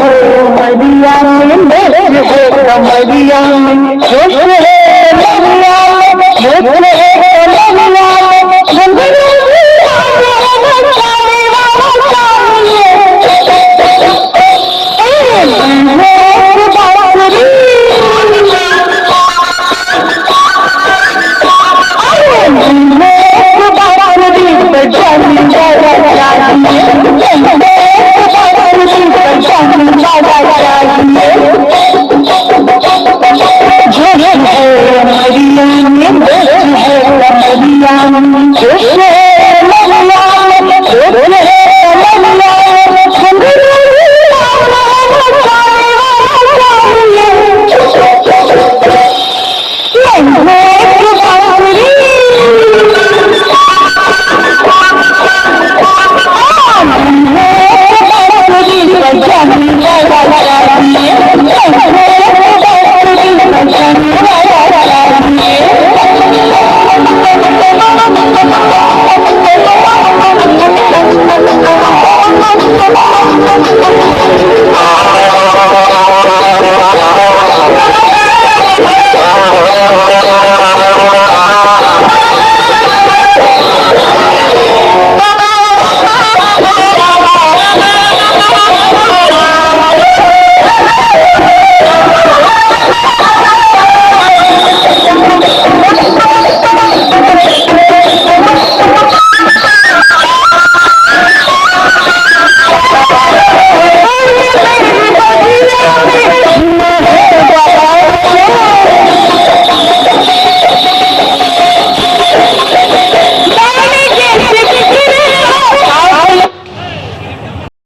हो मरिया हो मरिया हो शिष्य